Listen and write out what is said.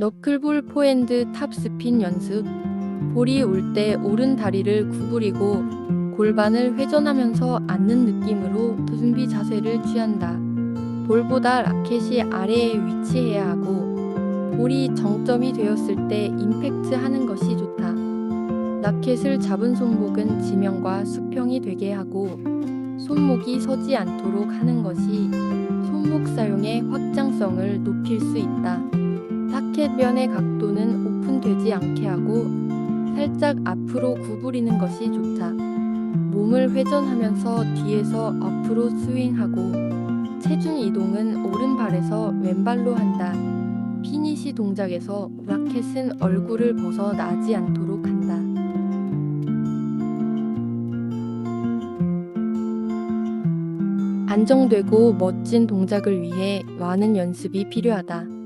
너클볼 포핸드 탑스핀 연습. 볼이 올 때 오른 다리를 구부리고 골반을 회전하면서 앉는 느낌으로 준비 자세를 취한다. 볼보다 라켓이 아래에 위치해야 하고 볼이 정점이 되었을 때 임팩트 하는 것이 좋다. 라켓을 잡은 손목은 지면과 수평이 되게 하고 손목이 서지 않도록 하는 것이 손목 사용의 확장성을. 면의 각도는 오픈되지 않게 하고 살짝 앞으로 구부리는 것이 좋다. 몸을 회전하면서 뒤에서 앞으로 스윙하고 체중 이동은 오른발에서 왼발로 한다. 피니시 동작에서 라켓은 얼굴을 벗어나지 않도록 한다. 안정되고 멋진 동작을 위해 많은 연습이 필요하다.